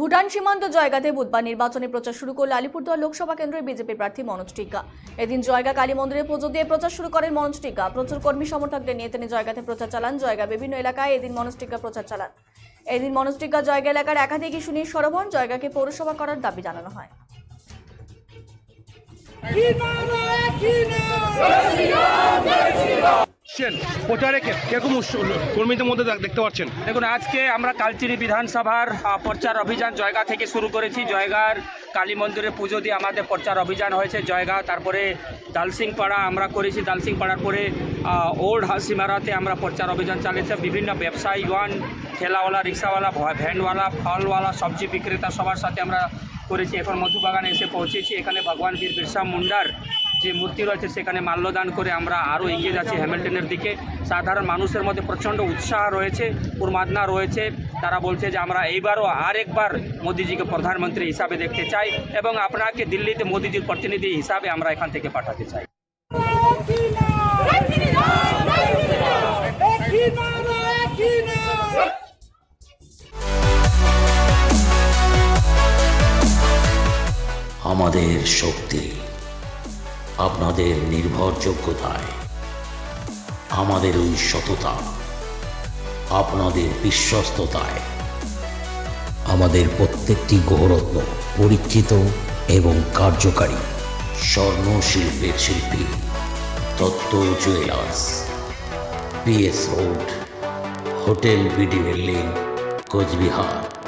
ভুটান সীমান্ত জয়গাতে বুধবার নির্বাচনী প্রচার শুরু করল আলিপুরদুয়ার লোকসভা কেন্দ্রের বিজেপি প্রার্থী মনোজ টিকা। এদিন জয়গা কালী মন্দিরে পুজো দিয়ে প্রচার শুরু করেন মনোজ টিকা। প্রচুর কর্মী সমর্থকদের নিয়ে তিনি জয়গাতে প্রচার চালান। জয়গা বিভিন্ন এলাকায় এদিন মনোজ টিকা প্রচার চালান। এদিন মনোজ টিকা জয়গা এলাকার একাধিক ইস্যু নিয়ে সরব হন জয়গাকে পৌরসভা করার দাবি জানানো হয়। আসছেন প্রচারে কীরকম কর্মীদের মধ্যে দেখতে পাচ্ছেন? দেখুন, আজকে আমরা কালচিনি বিধানসভার প্রচার অভিযান জয়গা থেকে শুরু করেছি। জয়গার কালী মন্দিরে পুজো দিয়ে আমাদের প্রচার অভিযান হয়েছে। জয়গা, তারপরে দালসিংপাড়া আমরা করেছি। দালসিংপাড়ার পরে ওল্ড হাসিমারাতে আমরা প্রচার অভিযান চালিয়েছি। বিভিন্ন ব্যবসায়ীগণ ঠেলাওয়ালা, রিক্সাওয়ালা ভ্যানওয়ালা, ফলওয়ালা, সবজি বিক্রেতা সবার সাথে আমরা করেছি। এখন মধুবাগানে এসে পৌঁছেছি। এখানে ভগবান বীর বিরসা মুন্ডার যে মূর্তি রয়েছে সেখানে মাল্যদান করে আমরা আরও এগিয়ে যাচ্ছি হ্যামিল্টনের দিকে। সাধারণ মানুষের মধ্যে প্রচণ্ড উৎসাহ রয়েছে, উন্মাদনা রয়েছে। তারা বলছে যে আমরা এইবারও আরেকবার মোদিজিকে প্রধানমন্ত্রী হিসাবে দেখতে চাই এবং আপনাকে দিল্লিতে মোদিজির প্রতিনিধি হিসাবে আমরা এখান থেকে পাঠাতে চাই। আমাদের শক্তি। আপনাদের নির্ভরযোগ্যতায়। আমাদের ওই সততা, আপনাদের বিশ্বস্ততায়। আমাদের প্রত্যেকটি গৌরত্ন পরীক্ষিত এবং কার্যকারী স্বর্ণ শিল্পের শিল্পী তত্ত্ব jewellers, PS road, hotel BD building, Cooch Behar.